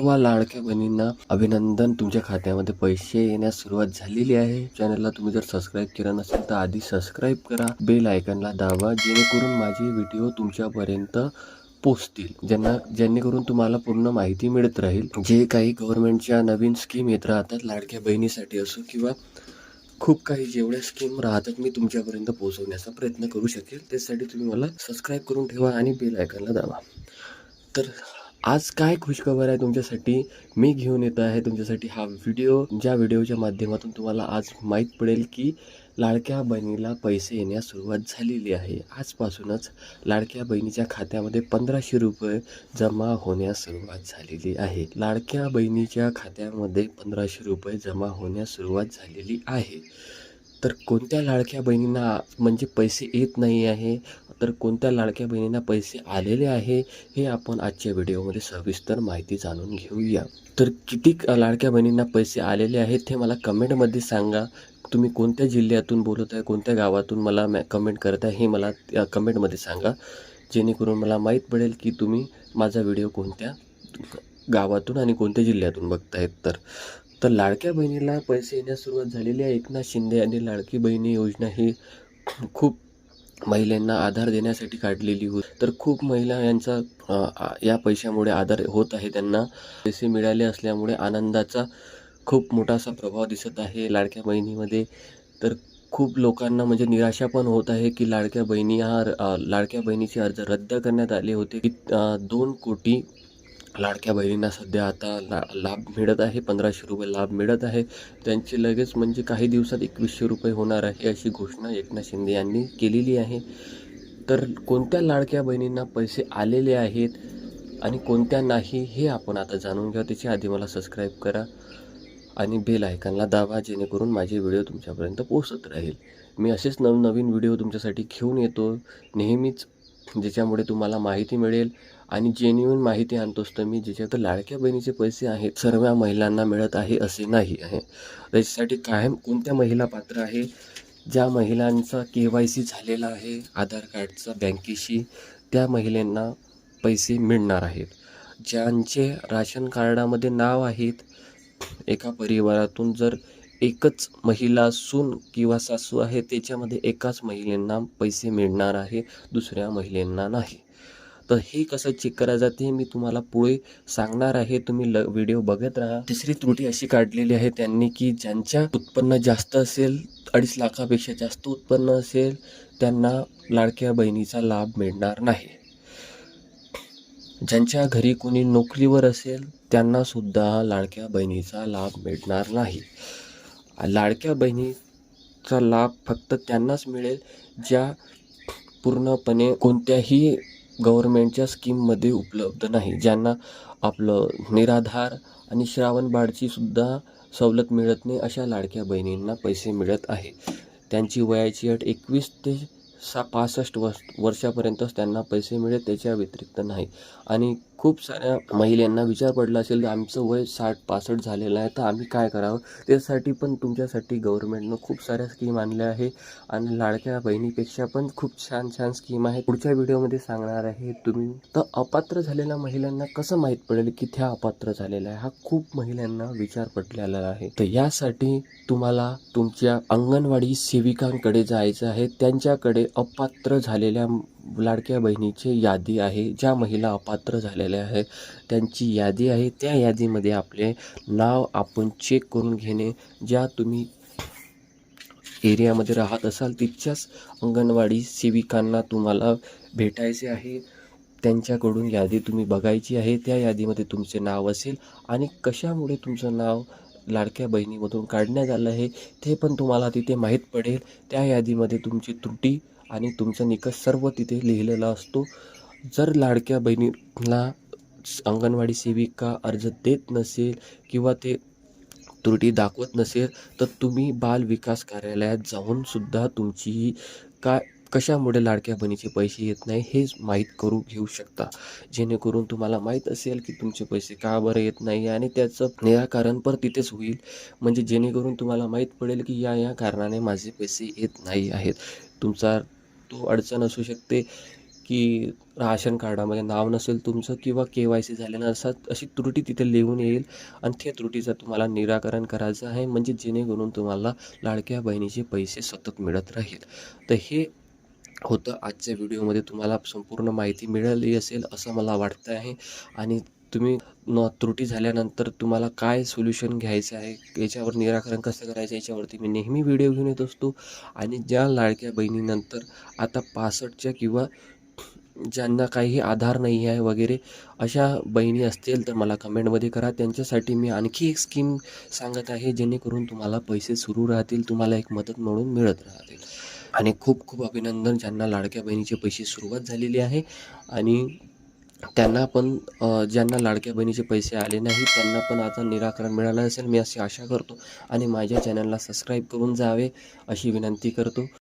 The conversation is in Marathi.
सर्व लाडक्या बहिणींना अभिनंदन. तुमच्या खात्यामध्ये पैसे येण्यास सुरुवात झालेली आहे. चॅनलला तुम्ही जर सबस्क्राईब केलं नसेल तर आधी सबस्क्राईब करा. बेल आयकनला दाबा जेणेकरून माझे व्हिडिओ तुमच्यापर्यंत पोचतील ज्यांना जेणेकरून तुम्हाला पूर्ण माहिती मिळत राहील. जे काही गव्हर्नमेंटच्या नवीन स्कीम येत राहतात लाडक्या बहिणीसाठी असो किंवा खूप काही जेवढ्या स्कीम राहतात मी तुमच्यापर्यंत पोहोचवण्याचा प्रयत्न करू शकेल. त्यासाठी तुम्ही मला सबस्क्राईब करून ठेवा आणि बेल आयकनला दाबा. तर आज काय खुशखबर आहे तुमच्यासाठी? मी घेऊन येतो आहे तुमच्यासाठी हा व्हिडिओ ज्या व्हिडिओच्या माध्यमातून तुम्हाला आज माहीत पडेल की लाडक्या बहिणीला पैसे येण्यास सुरुवात झालेली आहे. आजपासूनच लाडक्या बहिणीच्या खात्यामध्ये पंधराशे रुपये जमा होण्यास सुरुवात झालेली आहे. लाडक्या बहिणीच्या खात्यामध्ये पंधराशे रुपये जमा होण्यास सुरुवात झालेली आहे. तर कोणत्या लाडक्या बहिणींना म्हणजे पैसे येत नाही आहे? तर कोणत्या लाडक्या बहिणींना पैसे आलेले आहे? हे आपण आजच्या व्हिडिओमध्ये सविस्तर माहिती जाणून घेऊया. तर किती लाडक्या बहिणींना पैसे आलेले आहेत हे मला कमेंटमध्ये सांगा. तुम्ही कोणत्या जिल्ह्यातून बोलत आहे? कोणत्या गावातून मला मॅ कमेंट करत आहे हे मला त्या कमेंटमध्ये सांगा. जेणेकरून मला माहीत पडेल की तुम्ही माझा व्हिडिओ कोणत्या गावातून आणि कोणत्या जिल्ह्यातून बघतायत. तर तर लाडक्या बहिणीला पैसे येण्यास सुरुवात झालेली आहे. एकनाथ शिंदे यांनी लाडकी बहिणी योजना ही खूप महिलांना आधार देण्यासाठी काढलेली होती. तर खूप महिला यांचा या पैशामुळे आधार होत आहे. त्यांना पैसे मिळाले असल्यामुळे आनंदाचा खूप मोठासा प्रभाव दिसत आहे लाडक्या बहिणीमध्ये. तर खूप लोकांना म्हणजे निराशा पण होत आहे की लाडक्या बहिणी हा लाडक्या बहिणीचे अर्ज रद्द करण्यात आले होते. की दोन कोटी लाडक्या बहिणींना सध्या आता ला लाभ मिळत आहे पंधराशे रुपये लाभ मिळत आहे. त्यांचे लगेच म्हणजे काही दिवसात एकवीसशे रुपये होणार आहे अशी घोषणा एकनाथ शिंदे यांनी केलेली आहे. तर कोणत्या लाडक्या बहिणींना पैसे आलेले आहेत आणि कोणत्या नाही हे आपण आता जाणून घ्या. त्याच्या आधी मला सबस्क्राईब करा आणि बेल आयकनला दाबा जेणेकरून माझे व्हिडिओ तुमच्यापर्यंत पोहोचत राहील. मी असेच नवनवीन व्हिडिओ तुमच्यासाठी घेऊन येतो. नेहमीच ज्याच्यामुळे तुम्हाला माहिती मिळेल आणि जेन्युन माहिती आणतोस तर मी ज्याच्यात लाडक्या बहिणीचे पैसे आहेत सर्व महिलांना मिळत आहे असे नाही आहे. त्याच्यासाठी कायम कोणत्या महिला पात्र आहे? ज्या महिलांचा के वाय सी झालेला आहे आधार कार्डचा बँकेशी त्या महिलांना पैसे मिळणार आहेत. ज्यांचे राशन कार्डामध्ये नाव आहेत एका परिवारातून जर एकच महिला सून किंवा सासू आहे त्याच्यामध्ये एकाच महिलांना पैसे मिळणार आहे दुसऱ्या महिलांना नाही. तर हे कसं चेक करायला जाते हे मी तुम्हाला पुढे सांगणार आहे. तुम्ही ल व्हिडिओ बघत राहा. तिसरी त्रुटी अशी काढलेली आहे त्यांनी की ज्यांच्या उत्पन्न जास्त असेल अडीच लाखापेक्षा जास्त उत्पन्न असेल त्यांना लाडक्या बहिणीचा लाभ मिळणार नाही. ज्यांच्या घरी कोणी नोकरीवर असेल त्यांना सुद्धा लाडक्या बहिणीचा लाभ मिळणार नाही. लाडक्या बहिणीचा लाभ फक्त त्यांनाच मिळेल ज्या पूर्णपणे कोणत्याही गव्हर्मेंटच्या स्कीममध्ये उपलब्ध नाही ज्यांना आपलं निराधार आणि श्रावणबाळचीसुद्धा सवलत मिळत नाही अशा लाडक्या बहिणींना पैसे मिळत आहे. त्यांची वयाची अट एकवीस ते सा पासष्ट वर्ष वर्षापर्यंतच त्यांना पैसे मिळेल त्याच्या व्यतिरिक्त नाही. आणि खूप साऱ्या महिलांना विचार पडला असेल की आमचं वय साठ पासष्ट झालेलं आहे तर आम्ही काय करावं? त्यासाठी पण तुमच्यासाठी गव्हर्मेंटनं खूप साऱ्या स्कीम आणल्या आहे आणि लाडक्या बहिणीपेक्षा पण खूप छान छान स्कीम आहे पुढच्या व्हिडिओमध्ये सांगणार आहे तुम्ही. तर अपात्र झालेल्या महिलांना कसं माहीत पडेल की त्या अपात्र झालेल्या आहे हा खूप महिलांना विचार पडलेला आहे. तर यासाठी तुम्हाला तुमच्या अंगणवाडी सेविकांकडे जायचं आहे. त्यांच्याकडे अपात्र झालेल्या लाडक्या बहिणीची यादी आहे. ज्या महिला अपात्र झालेल्या आहे त्यांची यादी आहे. त्या यादीमध्ये आपले नाव आपण चेक करून घेणे. ज्या तुम्ही एरियामध्ये राहत असाल तिथच्याच अंगणवाडी सेविकांना तुम्हाला भेटायचे आहे. त्यांच्याकडून यादी तुम्ही बघायची आहे. त्या यादीमध्ये तुमचे नाव असेल आणि कशामुळे तुमचं नाव लाडक्या बहिणीमधून काढण्यात आलं आहे ते पण तुम्हाला तिथे माहीत पडेल. त्या यादीमध्ये तुमची त्रुटी आणि तुमचा निकष सर्व तिथे लिहिलेला असतो. जर लाडक्या बहिणीला अंगणवाडी सेविका अर्ज देत नसेल किंवा ते त्रुटी दाखवत नसेल तर तुम्ही बाल विकास कार्यालयात जाऊन सुद्धा तुमची काय कशामुळे लाडक्या बहिणीचे पैसे येत नाही हे माहीत करू घेऊ शकता. जेणेकरून तुम्हाला माहीत असेल की तुमचे पैसे का बरं येत नाही आणि त्याचं निराकरण पण तिथेच होईल. म्हणजे जेणेकरून तुम्हाला माहीत पडेल की या या कारणाने माझे पैसे येत नाही आहेत. तुमचा तो अडचण असू शकते की राशन कार्डामध्ये नाव नसेल तुमचं किंवा के वाय सी झाल्यानं असा अशी त्रुटी तिथे लिहून येईल आणि त्या त्रुटीचं तुम्हाला निराकरण करायचं आहे. म्हणजे जेणेकरून तुम्हाला लाडक्या बहिणीचे पैसे सतत मिळत राहील. तर हे होतं आजच्या व्हिडिओमध्ये. तुम्हाला संपूर्ण माहिती मिळाली असेल असं मला वाटतं आहे आणि तुम्ही न त्रुटी झाल्यानंतर तुम्हाला काय सोल्युशन घ्यायचं आहे? याच्यावर निराकरण कसं करायचं? याच्यावरती मी नेहमी व्हिडिओ घेऊन येत असतो. आणि ज्या लाडक्या बहिणीनंतर आता पासष्टच्या किंवा ज्यांना काही आधार नाही आहे वगैरे अशा बहिणी असतील तर मला कमेंटमध्ये करा. त्यांच्यासाठी मी आणखी एक स्कीम सांगत आहे जेणेकरून तुम्हाला पैसे सुरू राहतील तुम्हाला एक मदत म्हणून मिळत राहतील. आणि खूप खूप अभिनंदन ज्यांना लाडक्या बहिणीचे पैसे सुरुवात झालेली आहे. आणि त्यांना पण ज्यांना लाडक्या बहिणीचे पैसे आले नाही त्यांना पण आता निराकरण मिळालं असेल मी अशी आशा करतो. आणि माझ्या चॅनलला सबस्क्राईब करून जावे अशी विनंती करतो.